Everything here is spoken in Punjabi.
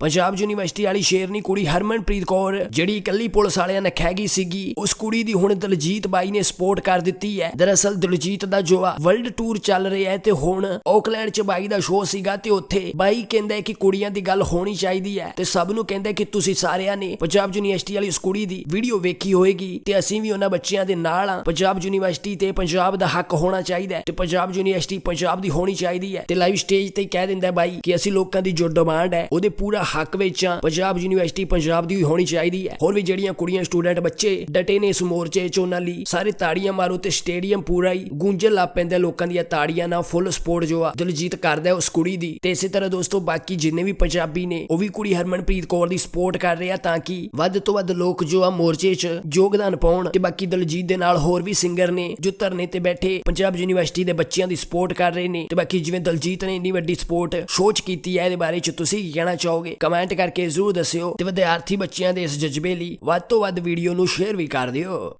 ਪੰਜਾਬ ਯੂਨੀਵਰਸਿਟੀ ਵਾਲੀ ਸ਼ੇਰਨੀ ਕੁੜੀ ਹਰਮਨਪ੍ਰੀਤ ਕੌਰ, ਜਿਹੜੀ ਇਕੱਲੀ ਪੁਲਿਸ ਵਾਲਿਆਂ ਨੇ ਖਹਿ ਗਈ ਸੀਗੀ, ਉਸ ਕੁੜੀ ਦੀ ਹੁਣ ਦਲਜੀਤ ਬਾਈ ਨੇ ਸਪੋਰਟ ਕਰ ਦਿੱਤੀ ਹੈ। ਦਰਅਸਲ ਦਲਜੀਤ ਦਾ ਜੋ ਆ ਵਰਲਡ ਟੂਰ ਚੱਲ ਰਿਹਾ ਹੈ ਤੇ ਹੁਣ ਆਕਲੈਂਡ 'ਚ ਬਾਈ ਦਾ ਸ਼ੋਅ ਸੀਗਾ ਤੇ ਉੱਥੇ ਬਾਈ ਕਹਿੰਦਾ ਹੈ ਕਿ ਕੁੜੀਆਂ ਦੀ ਗੱਲ ਹੋਣੀ ਚਾਹੀਦੀ ਹੈ ਤੇ ਸਭ ਨੂੰ ਕਹਿੰਦਾ ਕਿ ਤੁਸੀਂ ਸਾਰਿਆਂ ਨੇ ਪੰਜਾਬ ਯੂਨੀਵਰਸਿਟੀ ਵਾਲੀ ਉਸ ਕੁੜੀ ਦੀ ਵੀਡੀਓ ਵੇਖੀ ਹੋਏਗੀ ਤੇ ਅਸੀਂ ਵੀ ਉਹਨਾਂ ਬੱਚਿਆਂ ਦੇ ਨਾਲ ਆ ਪੰਜਾਬ ਯੂਨੀਵਰਸਿਟੀ ਤੇ ਪੰਜਾਬ ਦਾ ਹੱਕ ਹੋਣਾ ਚਾਹੀਦਾ ਹੈ ਤੇ ਪੰਜਾਬ ਯੂਨੀਵਰਸਿਟੀ ਪੰਜਾਬ ਦੀ ਹੋਣੀ ਚਾਹੀਦੀ ਹੈ ਤੇ ਲਾਈਵ ਸਟੇਜ ਤੇ ਕਹਿ ਦਿੰਦਾ ਬਾਈ ਕਿ ਅਸੀਂ ਲੋਕਾਂ ਦੀ ਜੋ ਡਿਮਾਂਡ ਹੈ, ਉਹਦੇ ਪੂਰਾ ਹੱਕ ਵਿੱਚ ਆ। ਪੰਜਾਬ ਯੂਨੀਵਰਸਿਟੀ ਪੰਜਾਬ ਦੀ ਹੋਣੀ ਚਾਹੀਦੀ ਹੈ। ਹੋਰ ਵੀ ਜਿਹੜੀਆਂ ਕੁੜੀਆਂ, ਸਟੂਡੈਂਟ ਬੱਚੇ ਡਟੇ ਨੇ ਇਸ ਮੋਰਚੇ 'ਚ ਉਹਨਾਂ ਲਈ, ਸਾਰੇ ਤਾੜੀਆਂ ਮਾਰੋ ਤੇ ਸਟੇਡੀਅਮ ਪੂਰਾ ਹੀ ਗੂੰਜਣ ਲੱਗ ਪੈਂਦਾ ਲੋਕਾਂ ਦੀਆਂ ਤਾੜੀਆਂ ਨਾਲ ਫੁੱਲ ਸਪੋਰਟ ਜੋ ਆ, ਦਿਲਜੀਤ ਕਰਦਾ ਉਸ ਕੁੜੀ ਦੀ। ਤੇ ਇਸੇ ਤਰ੍ਹਾਂ ਦੋਸਤੋ, ਬਾਕੀ ਜਿੰਨੇ ਵੀ ਪੰਜਾਬੀ ਨੇ, ਉਹ ਵੀ ਕੁੜੀ ਹਰਮਨਪ੍ਰੀਤ ਕੌਰ ਦੀ ਸਪੋਰਟ ਕਰ ਰਹੇ ਆ ਤਾਂ ਕਿ ਵੱਧ ਤੋਂ ਵੱਧ ਲੋਕ ਜੋ ਆ ਮੋਰਚੇ 'ਚ ਯੋਗਦਾਨ ਪਾਉਣ ਤੇ ਬਾਕੀ ਦਿਲਜੀਤ ਦੇ ਨਾਲ ਹੋਰ ਵੀ ਸਿੰਗਰ ਨੇ ਜੋ ਧਰਨੇ ਤੇ ਬੈਠੇ ਪੰਜਾਬ ਯੂਨੀਵਰਸਿਟੀ ਦੇ ਬੱਚਿਆਂ ਦੀ ਸਪੋਰਟ ਕਰ ਰਹੇ ਨੇ। ਤੇ ਬਾਕੀ ਜਿਵੇਂ ਦਿਲਜੀਤ ਨੇ ਇੰਨੀ ਵੱਡੀ ਸਪੋਰਟ ਸੋਚ ਕੀਤੀ ਹੈ, ਇਹਦੇ ਬਾਰੇ 'ਚ ਤੁਸੀਂ ਕੀ ਕਹਿਣਾ ਚਾਹੋਗੇ? ਕਮੈਂਟ ਕਰਕੇ ਜ਼ਰੂਰ ਦੱਸਿਓ ਤੇ ਵਿਦਿਆਰਥੀ ਬੱਚਿਆਂ ਦੇ ਇਸ ਜਜ਼ਬੇ ਲਈ ਵੱਧ ਤੋਂ ਵੱਧ ਵੀਡੀਓ ਨੂੰ ਸ਼ੇਅਰ ਵੀ ਕਰ ਦਿਓ।